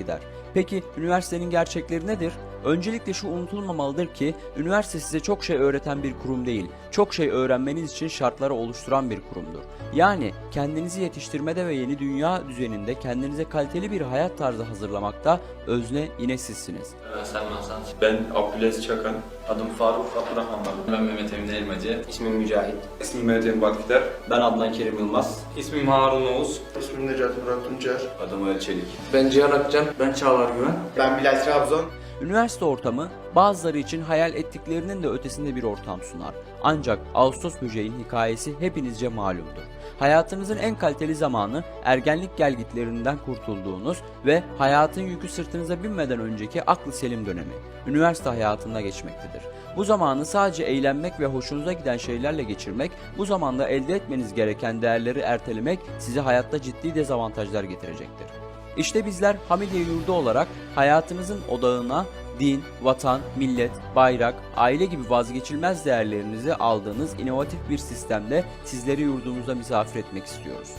gider. Peki üniversitenin gerçekleri nedir? Öncelikle şu unutulmamalıdır ki üniversite size çok şey öğreten bir kurum değil, çok şey öğrenmeniz için şartları oluşturan bir kurumdur. Yani kendinizi yetiştirmede ve yeni dünya düzeninde kendinize kaliteli bir hayat tarzı hazırlamakta özne yine sizsiniz. Ben Selman Sans. Ben Abdülaziz Çakan. Adım Faruk Abdurrahman. Ben Mehmet Emin Elmacı. İsmim Mücahit. İsmim Mehmet Emin Batgider. Ben Adnan Kerim Yılmaz. İsmim Harun Oğuz. İsmim Necati Murat Tuncer. Adım Ali Çelik. Ben Cihan Akcan. Ben Çağlar Güven. Ben Bilal Trabzon. Üniversite ortamı bazıları için hayal ettiklerinin de ötesinde bir ortam sunar. Ancak Ağustos böceğin hikayesi hepinizce malumdur. Hayatınızın en kaliteli zamanı ergenlik gelgitlerinden kurtulduğunuz ve hayatın yükü sırtınıza binmeden önceki aklı selim dönemi, üniversite hayatında geçmektedir. Bu zamanı sadece eğlenmek ve hoşunuza giden şeylerle geçirmek, bu zamanda elde etmeniz gereken değerleri ertelemek size hayatta ciddi dezavantajlar getirecektir. İşte bizler Hamidiye Yurdu olarak hayatınızın odağına din, vatan, millet, bayrak, aile gibi vazgeçilmez değerlerinizi aldığınız inovatif bir sistemde sizleri yurdumuzda misafir etmek istiyoruz.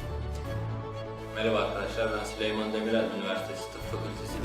Merhaba arkadaşlar ben Süleyman Demirel Üniversitesi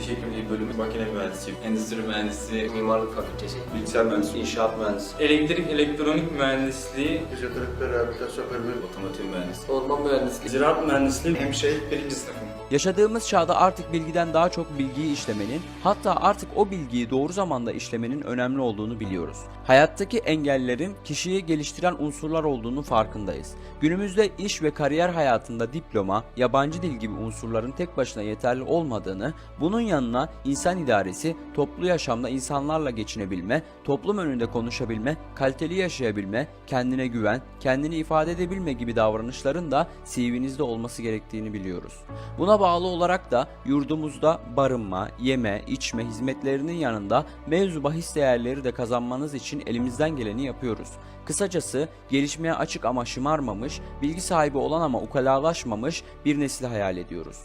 Hekimliği bölümü makine mühendisiyim. Endüstri Mühendisliği, Mimarlık Fakültesi. Bilgisayar mühendisiyim. İnşaat Mühendisi. Elektrik Elektronik Mühendisliği, Fizyoterapi ve rehabilitasyon bölümü. Otomotiv mühendisliği. Orman Mühendisliği. Ziraat Mühendisliği, Hemşirelik birinci sınıfım. Yaşadığımız çağda artık bilgiden daha çok bilgiyi işlemenin, hatta artık o bilgiyi doğru zamanda işlemenin önemli olduğunu biliyoruz. Hayattaki engellerin kişiyi geliştiren unsurlar olduğunu farkındayız. Günümüzde iş ve kariyer hayatında diploma, yabancı dil gibi unsurların tek başına yeterli olmadığını, bunun yanına insan idaresi, toplu yaşamda insanlarla geçinebilme, toplum önünde konuşabilme, kaliteli yaşayabilme, kendine güven, kendini ifade edebilme gibi davranışların da CV'nizde olması gerektiğini biliyoruz. Buna bağlı olarak da yurdumuzda barınma, yeme, içme hizmetlerinin yanında mevzu bahis değerleri de kazanmanız için elimizden geleni yapıyoruz. Kısacası gelişmeye açık ama şımarmamış, bilgi sahibi olan ama ukalalaşmamış bir nesil hayal ediyoruz.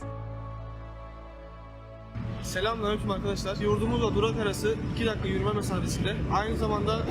Selamünaleyküm arkadaşlar. Yurdumuzla durak arası 2 dakika yürüme mesafesinde. Aynı zamanda